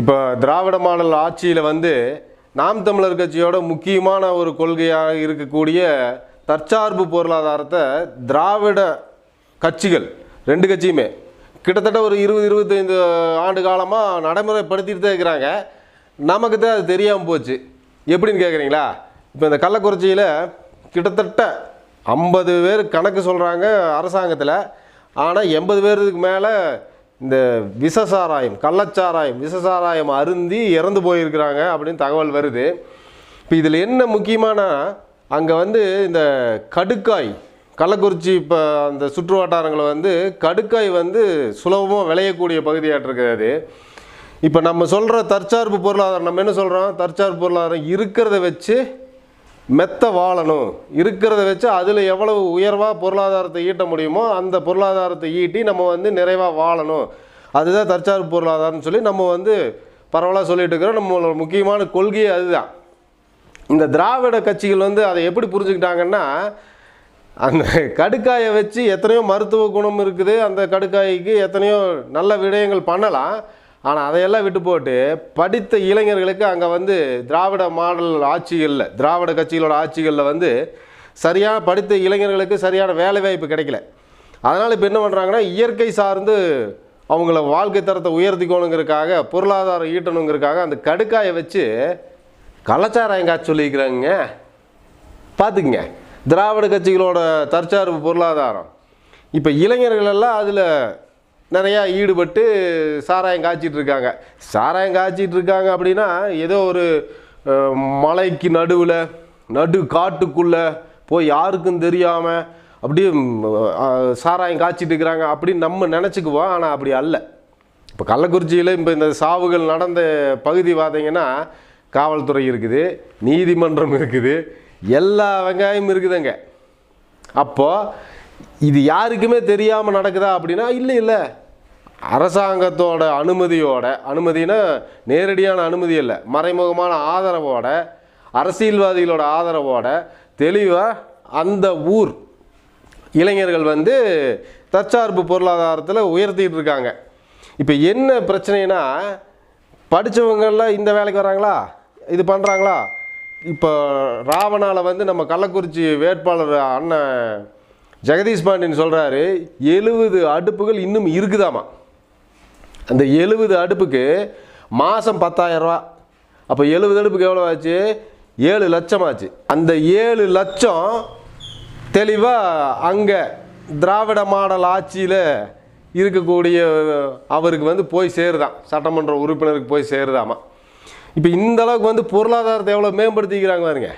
இப்போ திராவிட மாடல் ஆட்சியில் வந்து நாம் தமிழர் கட்சியோட முக்கியமான ஒரு கொள்கையாக இருக்கக்கூடிய தற்சார்பு பொருளாதாரத்தை திராவிட கட்சிகள் ரெண்டு கட்சியுமே கிட்டத்தட்ட ஒரு இருபது இருபத்தைந்து ஆண்டு காலமாக நடைமுறைப்படுத்திட்டு தான் இருக்கிறாங்க. நமக்கு தான் அது தெரியாமல் போச்சு. எப்படின்னு கேட்குறீங்களா இப்போ இந்த கள்ளக்குறிச்சியில் கிட்டத்தட்ட ஐம்பது பேர் கணக்கு சொல்கிறாங்க அரசாங்கத்தில். ஆனால் எண்பது பேருக்கு மேலே இந்த விஷசாராயம் கள்ளச்சாராயம் விஷசாராயம் அருந்தி இறந்து போயிருக்கிறாங்க அப்படின்னு தகவல் வருது. இப்போ இதில் என்ன முக்கியமானா அங்கே வந்து இந்த கடுக்காய் கள்ளக்குறிச்சி இப்போ அந்த சுற்று வட்டாரங்களை வந்து கடுக்காய் வந்து சுலபமாக விளையக்கூடிய பகுதியாக இருக்கிறது இப்போ நம்ம சொல்கிற தற்சார்பு பொருளாதாரம் நம்ம என்ன சொல்கிறோம் தற்சார்பு பொருளாதாரம் இருக்கிறத வச்சு மெத்த வாழணும். இருக்கிறத வச்சு அதில் எவ்வளவு உயர்வாக பொருளாதாரத்தை ஈட்ட முடியுமோ அந்த பொருளாதாரத்தை ஈட்டி நம்ம வந்து நிறைவாக வாழணும். அதுதான் தற்சார்பு பொருளாதாரம்னு சொல்லி நம்ம வந்து பரவலாக சொல்லிட்டு இருக்கிறோம். நம்மளோட முக்கியமான கொள்கையே அதுதான். இந்த திராவிட கட்சிகள் வந்து அதை எப்படி புரிஞ்சுக்கிட்டாங்கன்னா அந்த கடுக்காயை வச்சு எத்தனையோ மருத்துவ குணம் இருக்குது. அந்த கடுக்காய்க்கு எத்தனையோ நல்ல விடயங்கள் பண்ணலாம். ஆனால் அதையெல்லாம் விட்டு போட்டு படித்த இளைஞர்களுக்கு அங்கே வந்து திராவிட மாடல் ஆட்சிகளில் திராவிட கட்சிகளோட ஆட்சிகளில் வந்து சரியான படித்த இளைஞர்களுக்கு சரியான வேலைவாய்ப்பு கிடைக்கல. அதனால் இப்போ என்ன பண்ணுறாங்கன்னா இயற்கை சார்ந்து அவங்கள வாழ்க்கை தரத்தை உயர்த்திக்கணுங்கிறதுக்காக பொருளாதாரம் ஈட்டணுங்கிறதுக்காக அந்த கடுக்காயை வச்சு கள்ளச்சாராயம் காய்ச்சி சொல்லிக்கிறாங்க பார்த்துக்குங்க திராவிட கட்சிகளோட தற்சார்பு பொருளாதாரம். இப்போ இளைஞர்கள் எல்லாம் அதில் நிறையா ஈடுபட்டு சாராயம் காய்ச்சிட்டு இருக்காங்க. சாராயம் காய்ச்சிட்டு இருக்காங்க அப்படின்னா ஏதோ ஒரு மலைக்கு நடுவில் நடு காட்டுக்குள்ளே போய் யாருக்கும் தெரியாமல் அப்படியே சாராயம் காய்ச்சிட்டு இருக்கிறாங்க அப்படின்னு நம்ம நினச்சிக்குவோம். ஆனால் அப்படி அல்ல. இப்போ கள்ளக்குறிச்சியில் இப்போ இந்த சாவுகள் நடந்த பகுதி பார்த்தீங்கன்னா காவல்துறை இருக்குது நீதிமன்றம் இருக்குது எல்லா வெங்காயமும் இருக்குதுங்க. அப்போது இது யாருக்குமே தெரியாமல் நடக்குதா அப்படின்னா இல்லை இல்லை. அரசாங்கத்தோட அனுமதியோட அனுமதினா நேரடியான அனுமதி இல்லை மறைமுகமான ஆதரவோட அரசியல்வாதிகளோட ஆதரவோட தெளிவாக அந்த ஊர் இளைஞர்கள் வந்து தற்சார்பு பொருளாதாரத்தில் உயர்த்திக்கிட்டு இருக்காங்க. இப்போ என்ன பிரச்சனைனா படித்தவங்கெல்லாம் இந்த வேலைக்கு வராங்களா? இது பண்ணுறாங்களா இப்போ ராவணாவில் வந்து நம்ம கள்ளக்குறிச்சி வேட்பாளர் அண்ணன் ஜெகதீஷ் பாண்டியன் சொல்கிறாரு எழுபது அடுப்புகள் இன்னும் இருக்குதாமா? அந்த எழுபது அடுப்புக்கு மாதம் பத்தாயிரரூவா அப்போ எழுபது அடுப்புக்கு எவ்வளோ ஆச்சு? ஏழு லட்சம் ஆச்சு. அந்த ஏழு லட்சம் தெளிவாக அங்கே திராவிட மாடல் ஆட்சியில் இருக்கக்கூடிய அவருக்கு வந்து போய் சேருதான் சட்டமன்ற உறுப்பினருக்கு போய் சேருதாமா. இப்போ இந்த அளவுக்கு வந்து பொருளாதாரத்தை எவ்வளோ மேம்படுத்திக்கிறாங்க பாருங்க.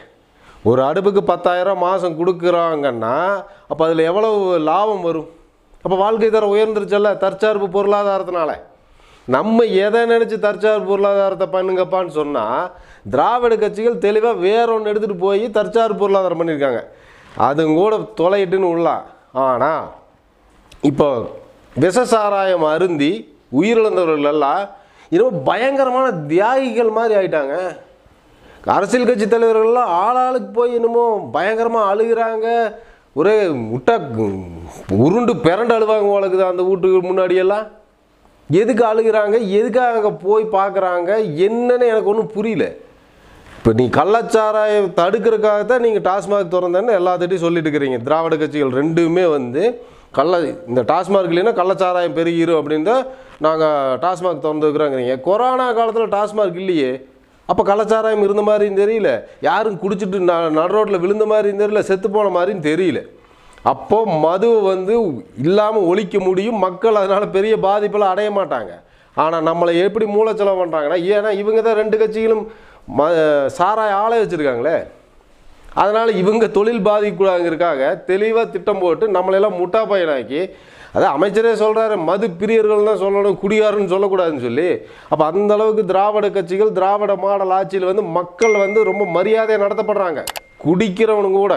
ஒரு அடுப்புக்கு பத்தாயிரம் மாதம் கொடுக்குறாங்கன்னா அப்போ அதில் எவ்வளவு லாபம் வரும்? அப்போ வாழ்க்கை தரம் உயர்ந்துருச்சல்ல தற்சார்பு பொருளாதாரத்தினால. நம்ம எதை நினச்சி தற்சார்பு பொருளாதாரத்தை பண்ணுங்கப்பான்னு சொன்னால் திராவிட கட்சிகள் தெளிவாக வேற ஒன்று எடுத்துகிட்டு போய் தற்சார்பு பொருளாதாரம் பண்ணியிருக்காங்க அதுவும் கூட தொலையிட்டுன்னு உள்ளா ஆனால் இப்போ விஷசாராயம் அருந்தி உயிரிழந்தவர்கள் எல்லாம் இன்னும் பயங்கரமான தியாகிகள் மாதிரி ஆயிட்டாங்க. அரசியல் கட்சி தலைவர்கள்லாம் ஆளாளுக்கு போய் என்னமோ பயங்கரமாக அழுகிறாங்க. ஒரே முட்டை உருண்டு பிறண்டு அழுவாங்க உலகுது அந்த வீட்டுக்கு முன்னாடியெல்லாம் எதுக்கு அழுகிறாங்க? எதுக்காக அங்கே போய் பார்க்குறாங்க? என்னன்னு எனக்கு ஒன்றும் புரியல. இப்போ நீ கள்ளச்சாராயம் தடுக்கிறதுக்காக தான் நீங்கள் டாஸ்மாக் திறந்தேன்னு எல்லாத்திட்டையும் சொல்லிட்டு இருக்கிறீங்க. திராவிட கட்சிகள் ரெண்டுமே வந்து கள்ள இந்த டாஸ்மாக் இல்லைன்னா கள்ளச்சாராயம் பெருகிரும் அப்படின்னு தான் நாங்கள் டாஸ்மாக் திறந்துருக்குறோங்கிறீங்க கொரோனா காலத்தில் டாஸ்மாக் இல்லையே. அப்போ கள்ளச்சாராயம் இருந்த மாதிரியும் தெரியல. யாரும் குடிச்சிட்டு ந நடு ரோட்டில் விழுந்த மாதிரியும் தெரியல. செத்து போன மாதிரியும் தெரியல. அப்போ மதுவை வந்து இல்லாமல் ஒழிக்க முடியும். மக்கள் அதனால் பெரிய பாதிப்பெல்லாம் அடைய மாட்டாங்க. ஆனால் நம்மளை எப்படி மூளைச்செலவு பண்ணுறாங்கன்னா ஏன்னா இவங்க தான் ரெண்டு கட்சிகளும் ம சாராய ஆளை வச்சுருக்காங்களே. அதனால் இவங்க தொழில் பாதிக்கூடாதுங்கிறதுக்காக தெளிவாக திட்டம் போட்டு நம்மளெல்லாம் முட்டா பையனாக்கி அதான் அமைச்சரே சொல்கிறாரு மது பிரியர்கள் தான் சொல்லணும் குடியாருன்னு சொல்லக்கூடாதுன்னு சொல்லி. அப்போ அந்த அளவுக்கு திராவிட கட்சிகள் திராவிட மாடல் ஆட்சியில் வந்து மக்கள் வந்து ரொம்ப மரியாதையாக நடத்தப்படுறாங்க. குடிக்கிறவனுங்க கூட.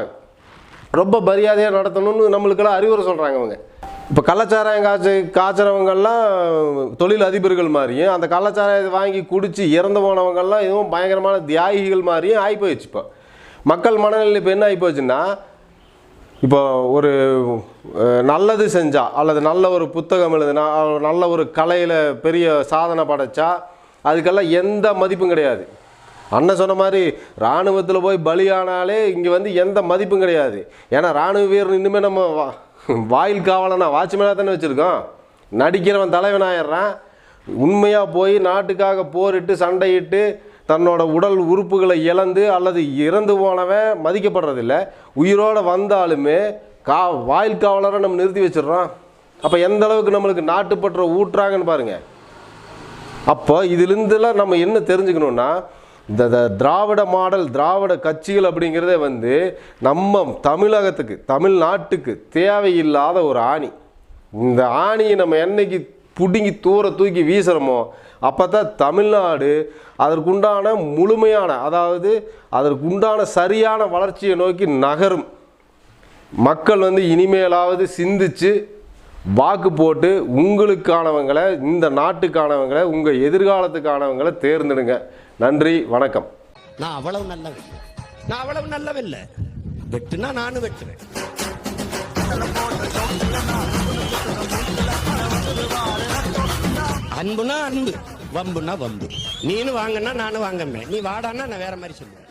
ரொம்ப மரியாதையாக நடத்தணும்னு நம்மளுக்கெல்லாம் அறிவுரை சொல்கிறாங்க அவங்க இப்போ கள்ளச்சாராயம் காய்ச்சி காய்ச்சறவங்கெல்லாம் தொழில் அதிபர்கள் மாதிரியும் அந்த கள்ளச்சாராயத்தை வாங்கி குடித்து இறந்து போனவங்கெல்லாம் இதுவும் பயங்கரமான தியாகிகள் மாதிரியும் ஆகிப்போயிடுச்சு இப்போ. மக்கள் மனநிலை இப்போ என்ன ஆகிப்போச்சுன்னா இப்போ ஒரு நல்லது செஞ்சா அல்லது நல்ல ஒரு புத்தகம் எழுதுனா நல்ல ஒரு கலையில் பெரிய சாதனை படைச்சா அதுக்கெல்லாம் எந்த மதிப்பும் கிடையாது. அண்ணன் சொன்ன மாதிரி இராணுவத்தில் போய் பலியானாலே இங்கே வந்து எந்த மதிப்பும் கிடையாது. ஏன்னா இராணுவ வீரன் இன்னுமே நம்ம வா- வாயில் காவலனா வாட்ச்மேனாக தானே வச்சுருக்கோம். நடிக்கிறவன் தலைவன் ஆயிடுறான். உண்மையாக போய் நாட்டுக்காக போரிட்டு சண்டையிட்டு தன்னோட உடல் உறுப்புகளை இழந்து அல்லது இறந்து போனவன் மதிக்கப்படுறதில்ல. உயிரோடு வந்தாலுமே கா வாயில் காவலரை நம்ம நிறுத்தி வச்சிடுறோம். அப்போ எந்த அளவுக்கு நம்மளுக்கு நாட்டுப்பற்ற ஊட்டுறாங்கன்னு பாருங்கள் அப்போ இதுலேருந்துலாம் நம்ம என்ன தெரிஞ்சுக்கணுன்னா இந்த திராவிட மாடல் திராவிட கட்சிகள் அப்படிங்கிறதே வந்து நம்ம தமிழகத்துக்கு தமிழ்நாட்டுக்கு தேவையில்லாத ஒரு ஆணி. இந்த ஆணியை நம்ம என்னைக்கு பிடுங்கி தூர தூக்கி வீசுகிறோமோ அப்போ தான் தமிழ்நாடு அதற்குண்டான முழுமையான அதாவது அதற்குண்டான சரியான வளர்ச்சியை நோக்கி நகரும். மக்கள் வந்து இனிமேலாவது சிந்திச்சு வாக்கு போட்டு உங்களுக்கானவங்களை இந்த நாட்டுக்கானவங்களை உங்கள் எதிர்காலத்துக்கானவங்களை தேர்ந்தெடுங்க. நன்றி வணக்கம். நான் அவ்வளவு நல்லவன். நான் அவ்வளவு நல்லவில்ல வெட்டுனா நானும் வெட்டுறேன் அன்புனா அன்பு வம்புனா வம்பு. நீனு வாங்கன்னா நானும் வாங்கமே நீ வாடான்னா நான் வேற மாதிரி சொல்லுவேன்.